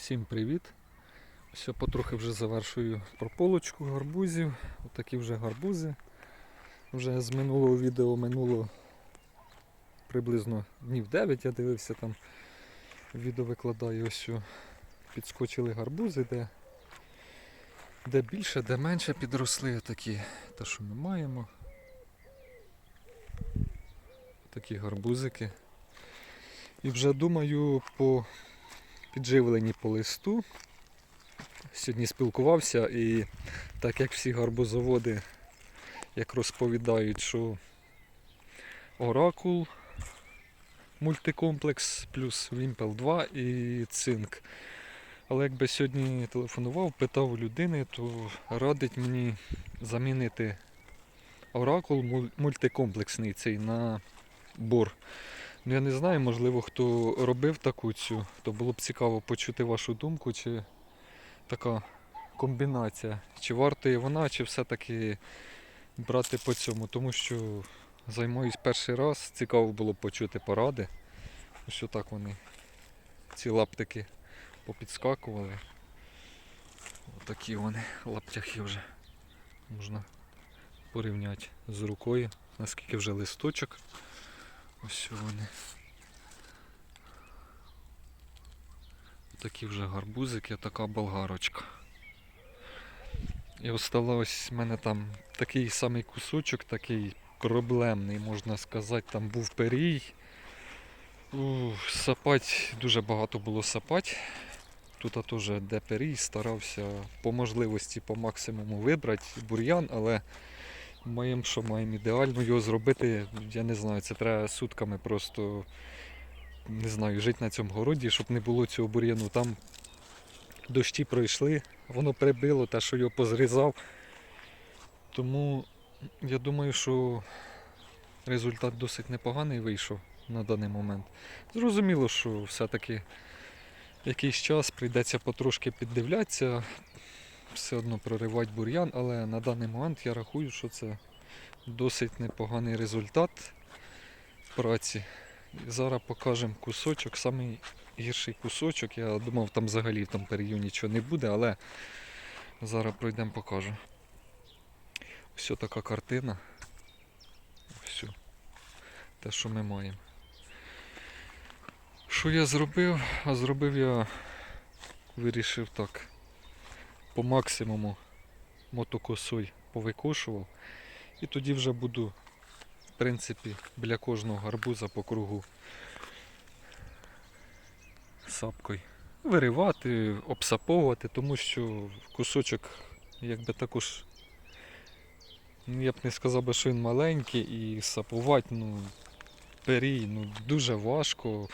Всім привіт! Все, потрохи вже завершую прополочку гарбузів. Отакі вже гарбузи. Вже з минулого відео минуло приблизно днів 9 я дивився там. Відео викладаю ось що підскочили гарбузи, де, де більше, де менше підросли такі, те, що ми маємо. Такі гарбузики. І вже думаю по підживлені по листу. Сьогодні спілкувався і так як всі гарбузоводи, як розповідають, що оракул, мультикомплекс плюс Вімпел 2 і цинк. Але якби сьогодні телефонував, питав у людини, то радить мені замінити оракул мультикомплексний цей на бор. Ну, я не знаю, можливо, хто робив таку цю, то було б цікаво почути вашу думку, чи така комбінація, чи вартує вона, чи все-таки брати по цьому, тому що займаюсь перший раз, цікаво було б почути поради. Ось так вони, ці лаптики попідскакували. Отакі вони лаптяхи вже можна порівняти з рукою, наскільки вже листочок. Ось вони. Такі вже гарбузики, така болгарочка. І осталось в мене там такий самий кусочок, такий проблемний, можна сказати, там був перій. Ух, сапать, дуже багато було сапать. Тут теж де перій, старався по можливості по максимуму вибрати бур'ян, але маємо, що маємо ідеально його зробити, я не знаю, це треба сутками просто не знаю, жити на цьому городі, щоб не було цього бур'яну. Там дощі пройшли, воно прибило, те, що його позрізав. Тому я думаю, що результат досить непоганий вийшов на даний момент. Зрозуміло, що все-таки якийсь час прийдеться потрошки піддивлятися, все одно проривати бур'ян, але на даний момент я рахую, що це досить непоганий результат праці. І Зараз покажемо кусочок, самий гірший кусочок. Я думав, там взагалі в тому перію нічого не буде, але зараз пройдемо покажу. Ось така картина. Все. Те, що ми маємо. Що я зробив? А зробив я, вирішив так, по максимуму мотокосой повикошував. І тоді вже буду в принципі, біля кожного гарбуза по кругу сапкою виривати, обсаповувати, тому що кусочок якби також, ну, я б не сказав би, що він маленький і сапувати, ну, перій, ну, дуже важко.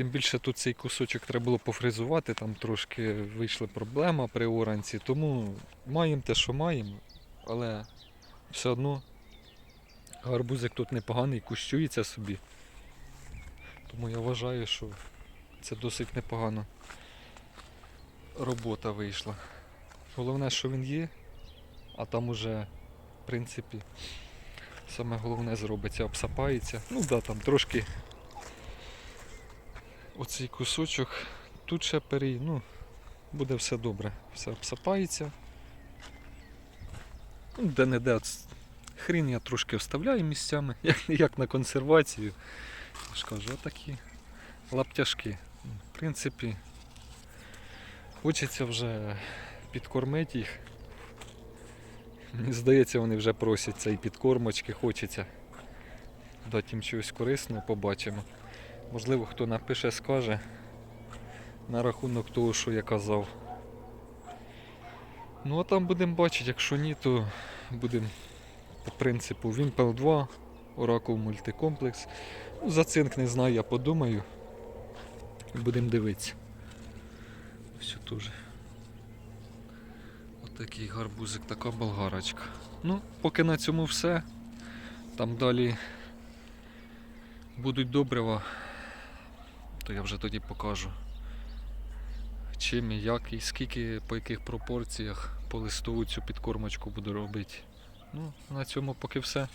Тим більше тут цей кусочок треба було пофризувати, там трошки вийшла проблема при оранці, тому маємо те, що маємо, але все одно Гарбузик тут непоганий, кущується собі. Тому я вважаю, що це досить непогана робота вийшла. Головне, що він є, а там уже, в принципі, саме головне зробиться, обсапається. Ну да, там трошки оцей кусочок, тут ще перій, ну, буде все добре. Все обсапається. Ну, де-не-де Хрін я трошки вставляю місцями, як, як на консервацію. Я ж кажу, отакі лаптяшки. В принципі, хочеться вже підкормити їх. Мені здається, вони вже просять цієї підкормочки, хочеться дати їм чогось корисного, побачимо. Можливо, хто напише, скаже на рахунок того, що я казав. Ну а там будемо бачити, якщо ні, то будемо по принципу Wimpel 2, Oracle мультикомплекс. Ну, за цинк не знаю, я подумаю. Будемо дивитися. Все теж. Отакий гарбузик, така болгарочка. Ну, поки на цьому все. Там далі будуть добрива, то я вже тоді покажу. Чим і як, і скільки, по яких пропорціях по листову цю підкормочку буду робити. Ну, на цьому поки все.